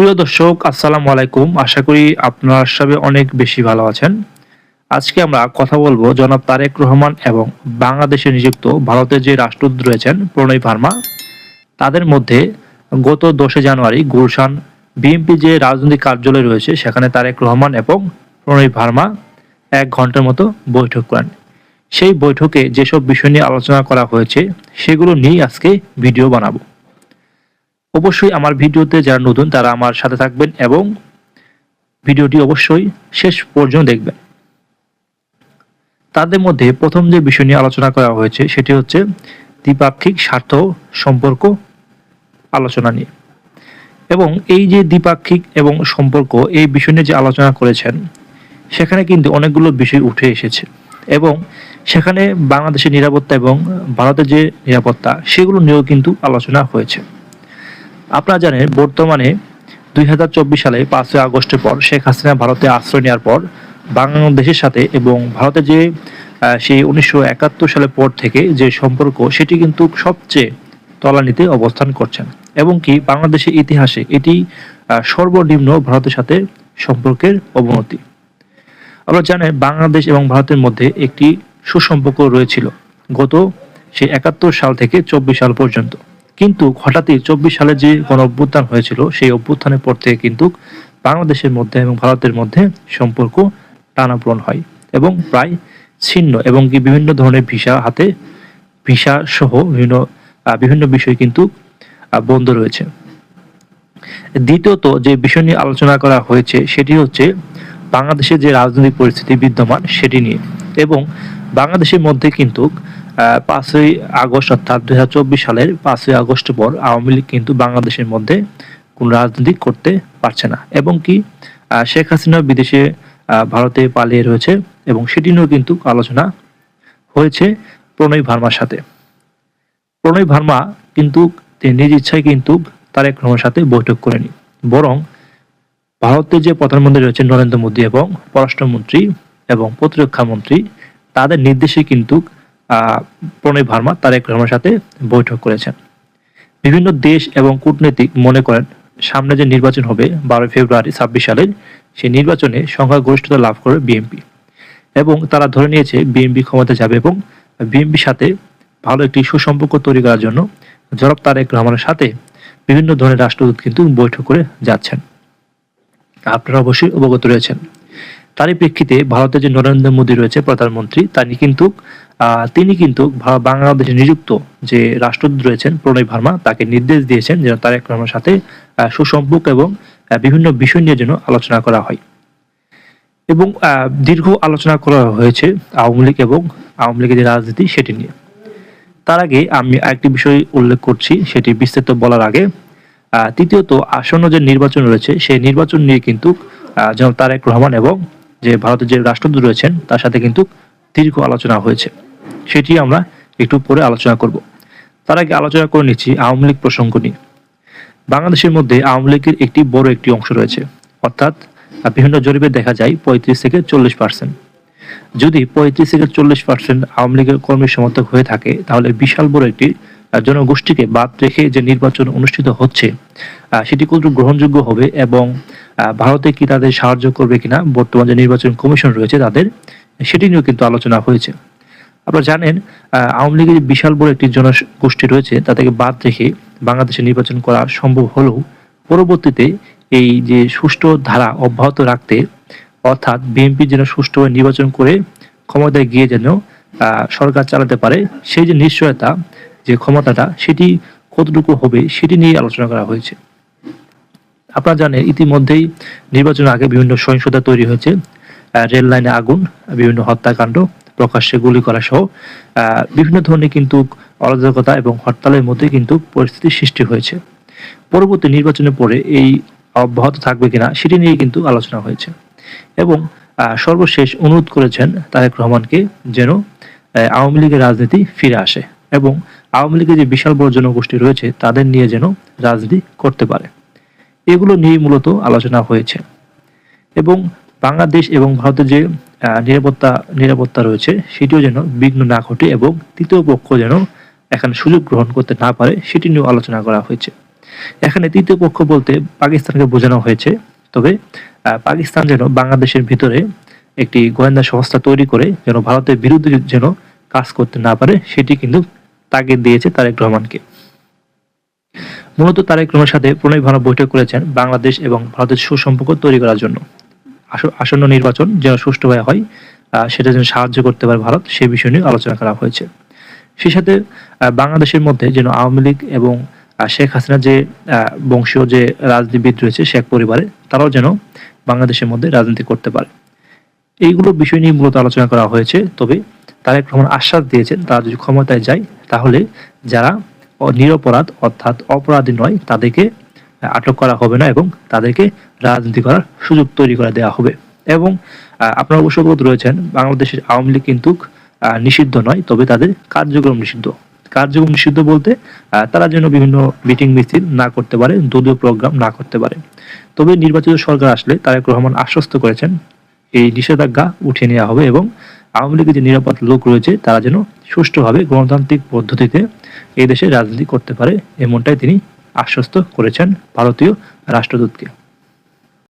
প্রিয় দর্শক, আসসালামু আলাইকুম। আশা করি আপনারা সবাই অনেক বেশি ভালো আছেন। আজকে আমরা কথা বলব জনাব তারেক রহমান এবং বাংলাদেশে নিযুক্ত ভারতের যে রাষ্ট্রদূত রয়েছেন প্রণয় ভার্মা, তাদের মধ্যে গত দশে জানুয়ারি গুলশান বিএনপি যে রাজনৈতিক কার্যালয় রয়েছে, সেখানে তারেক রহমান এবং প্রণয় ভার্মা এক ঘণ্টার মতো বৈঠক করেন। সেই বৈঠকে যেসব বিষয় নিয়ে আলোচনা করা হয়েছে, সেগুলো নিয়ে আজকে ভিডিও বানাবো। অবশ্যই আমার ভিডিওতে যারা নতুন, তারা আমার সাথে থাকবেন এবং ভিডিওটি অবশ্যই শেষ পর্যন্ত দেখবেন। তাদের মধ্যে প্রথম যে বিষয় নিয়ে আলোচনা করা হয়েছে, সেটি হচ্ছে দ্বিপাক্ষিক স্বার্থ সম্পর্ক আলোচনা নিয়ে। এবং এই যে দ্বিপাক্ষিক এবং সম্পর্ক, এই বিষয় নিয়ে যে আলোচনা করেছেন, সেখানে কিন্তু অনেকগুলো বিষয় উঠে এসেছে। এবং সেখানে বাংলাদেশের নিরাপত্তা এবং ভারতের যে নিরাপত্তা, সেগুলো নিয়েও কিন্তু আলোচনা হয়েছে। আপনারা জানেন, বর্তমানে দুই হাজার চব্বিশ সালে পাঁচই আগস্টের পর শেখ হাসিনা ভারতে আশ্রয় নেওয়ার পর বাংলাদেশের সাথে এবং ভারতে যে সেই উনিশশো একাত্তর সালের পর থেকে যে সম্পর্ক, সেটি কিন্তু সবচেয়ে তলানিতে অবস্থান করছেন। এবং কি বাংলাদেশের ইতিহাসে এটি সর্বনিম্ন ভারতের সাথে সম্পর্কের অবনতি। আমরা জানেন, বাংলাদেশ এবং ভারতের মধ্যে একটি সুসম্পর্ক রয়েছিল গত সেই একাত্তর সাল থেকে চব্বিশ সাল পর্যন্ত। কিন্তু হঠাৎই চব্বিশ সালে যে গণ অভ্যুত্থান হয়েছিল, সেই অভ্যুত্থানের পর থেকে কিন্তু বাংলাদেশের মধ্যে এবং ভারতের মধ্যে সম্পর্ক টানাপোড়ন হয় এবং প্রায় ছিন্ন এবং কি বিভিন্ন ধরনের ভিসা হাতে, ভিসা সহ বিভিন্ন বিভিন্ন বিষয় কিন্তু বন্ধ রয়েছে। দ্বিতীয়ত যে বিষয় নিয়ে আলোচনা করা হয়েছে, সেটি হচ্ছে বাংলাদেশের যে রাজনৈতিক পরিস্থিতি বিদ্যমান, সেটি নিয়ে। এবং বাংলাদেশের মধ্যে কিন্তু পাঁচই আগস্ট অর্থাৎ দুই হাজার চব্বিশ সালের পাঁচই আগস্ট পর আওয়ামী লীগ কিন্তু বাংলাদেশের মধ্যে কোনো রাজনীতি করতে পারছে না। এবং কি শেখ হাসিনা বিদেশে ভারতে পালিয়ে রয়েছে এবং সেটি নিয়েও কিন্তু আলোচনা হয়েছে প্রণয় ভার্মার সাথে। প্রণয় ভার্মা কিন্তু তিনি নিজ ইচ্ছায় কিন্তু তারেক রহমানের সাথে বৈঠক করেনি। বরং ভারতের যে প্রধানমন্ত্রী রয়েছেন নরেন্দ্র মোদী এবং পররাষ্ট্রমন্ত্রী এবং প্রতিরক্ষা মন্ত্রী, তাদের নির্দেশে কিন্তু প্রণয় ভার্মা তারেক রহমানের সাথে বৈঠক করেছেন। বিভিন্ন দেশ এবং কূটনীতিক মনে করেন, সামনে যে নির্বাচন হবে বারোই ফেব্রুয়ারি ছাব্বিশ সালের সেই নির্বাচনে সংখ্যাগরিষ্ঠতা লাভ করবে বিএনপি। এবং তারা ধরে নিয়েছে, বিএনপি ক্ষমতা যাবে এবং বিএনপির সাথে ভালো একটি সুসম্পর্ক তৈরি করার জন্য জনাব তারেক রহমানের সাথে বিভিন্ন ধরনের রাষ্ট্রদূত কিন্তু বৈঠক করে যাচ্ছেন। আপনারা অবশ্যই অবগত রয়েছেন। তারই প্রেক্ষিতে ভারতের যে নরেন্দ্র মোদী রয়েছে প্রধানমন্ত্রী তিনি কিন্তু তিনি কিন্তু বাংলাদেশে নিযুক্ত যে রাষ্ট্রদূত রয়েছেন প্রণয় ভার্মা, তাকে নির্দেশ দিয়েছেন যেন তারেক রহমানের সাথে সুসম্পর্ক এবং বিভিন্ন বিষয় নিয়ে যেন আলোচনা করা হয়। এবং দীর্ঘ আলোচনা করা হয়েছে আওয়ামী লীগ এবং আওয়ামী লীগের যে রাজনীতি সেটি নিয়ে। তার আগে আমি আরেকটি বিষয় উল্লেখ করছি, সেটি বিস্তারিত বলার আগে তৃতীয়ত আসন্ন যে নির্বাচন রয়েছে, সেই নির্বাচন নিয়ে কিন্তু যেমন তারেক রহমান এবং যে ভারতের যে রাষ্ট্রদূত রয়েছেন, তার সাথে কিন্তু দীর্ঘ আলোচনা হয়েছে। সেটি আমরা একটু পরে আলোচনা করব। তার আগে আলোচনা করে নিচ্ছি আওয়ামী লীগ প্রসঙ্গ নিয়ে। বাংলাদেশের মধ্যে আওয়ামী লীগের একটি বড় একটি অংশ রয়েছে। অর্থাৎ বিভিন্ন জরিপে দেখা যায় পঁয়ত্রিশ থেকে চল্লিশ পার্সেন্ট যদি পঁয়ত্রিশ থেকে চল্লিশ পার্সেন্ট আওয়ামী লীগের কর্মী সমর্থক হয়ে থাকে, তাহলে বিশাল বড় একটি জনগোষ্ঠীকে বাদ রেখে যে নির্বাচন অনুষ্ঠিত হচ্ছে সেটি কতটুকু গ্রহণযোগ্য হবে এবং ভারতে কি তাদের সাহায্য করবে কিনা, বর্তমান যে নির্বাচন কমিশন রয়েছে তাদের, সেটি নিয়েও কিন্তু আলোচনা হয়েছে। আপনারা জানেন আওয়ামী লীগের বিশাল বড় একটি জনগোষ্ঠী রয়েছে তাদেরকে বাদ রেখে বাংলাদেশে নির্বাচন করা সম্ভব হলেও পরবর্তীতে এই যে সুষ্ঠু ধারা অব্যাহত রাখতে, অর্থাৎ বিএনপি যেন সুষ্ঠুভাবে নির্বাচন করে ক্ষমতায় গিয়ে যেন সরকার চালাতে পারে, সেই যে নিশ্চয়তা, যে ক্ষমতাটা, সেটি কতটুকু হবে, সেটি নিয়ে আলোচনা করা হয়েছে। আপনারা জানেন, ইতিমধ্যেই নির্বাচনের আগে বিভিন্ন সহিংসতা তৈরি হয়েছে রেল লাইনে আগুন, বিভিন্ন হত্যাকাণ্ড প্রকাশ্যে গুলি করা সহ বিভিন্ন ধরনের কিন্তু অরাজকতা এবং হরতালের মধ্যে কিন্তু পরিস্থিতির সৃষ্টি হয়েছে। পরবর্তী নির্বাচনের পরে এই অব্যাহত থাকবে কিনা সেটি নিয়ে কিন্তু আলোচনা হয়েছে। এবং সর্বশেষ অনুরোধ করেছেন তারেক রহমানকে যেন আওয়ামী লীগের রাজনীতি ফিরে আসে এবং আওয়ামী লীগের যে বিশাল বড় জনগোষ্ঠী রয়েছে তাদের নিয়ে যেন রাজনীতি করতে পারে। এগুলো নিয়ে মূলত আলোচনা হয়েছে। এবং বাংলাদেশ এবং ভারতের যে নিরাপত্তা নিরাপত্তা রয়েছে, সেটিও যেন বিঘ্ন না ঘটে এবং তৃতীয় পক্ষ যেন এখানে সুযোগ গ্রহণ করতে না পারে, সেটি নিয়েও আলোচনা করা হয়েছে। এখানে তৃতীয় পক্ষ বলতে পাকিস্তানকে বোঝানো হয়েছে, তবে পাকিস্তান যেন বাংলাদেশের ভিতরে একটি গোয়েন্দা সংস্থা তৈরি করে যেন ভারতের বিরুদ্ধে যেন কাজ করতে না পারে, সেটি কিন্তু তাগিদ দিয়েছে তারেক রহমানকে। মূলত তারেক রহমানের সাথে প্রণয় ভালো বৈঠক করেছেন বাংলাদেশ এবং ভারতের সুসম্পর্ক তৈরি করার জন্য। আসন্ন নির্বাচন যেন সুষ্ঠুভাবে হয় সেটা যেন সাহায্য করতে পারে ভারত সেই বিষয় নিয়ে আলোচনা করা হয়েছে। সেই সাথে বাংলাদেশের মধ্যে যেন আওয়ামী লীগ এবং শেখ হাসিনা যে বংশীয় যে রাজনীতিবিদ রয়েছে, শেখ পরিবারে, তারাও যেন বাংলাদেশের মধ্যে রাজনীতি করতে পারে। এইগুলো বিষয় নিয়ে মূলত আলোচনা করা হয়েছে, তবে তারেক রহমান আশ্বাস দিয়েছেন, তারা যদি ক্ষমতায় যায়, তাহলে যারা নিরপরাধ অর্থাৎ অপরাধী নয়, তাদেরকে আটক করা হবে না এবং তাদেরকে রাজনীতি করার সুযোগ তৈরি করে দেওয়া হবে। এবং আপনারা অবশ্য অবগত রয়েছেন, বাংলাদেশের আওয়ামী লীগ কিন্তু নিষিদ্ধ নয়, তবে তাদের কার্যক্রম নিষিদ্ধ। কার্যক্রম নিষিদ্ধ বলতে তারা যেন বিভিন্ন মিটিং মিছিল না করতে পারে, দলীয় প্রোগ্রাম না করতে পারে। তবে নির্বাচিত সরকার আসলে তারেক রহমান আশ্বস্ত করেছেন, এই নিষেধাজ্ঞা উঠিয়ে নেওয়া হবে এবং আওয়ামী লীগের যে নিরাপদ লোক রয়েছে, তারা যেন সুষ্ঠুভাবে গণতান্ত্রিক পদ্ধতিতে এই দেশে রাজনীতি করতে পারে, এমনটাই তিনি আশ্বস্ত করেছেন ভারতীয় রাষ্ট্রদূতকে।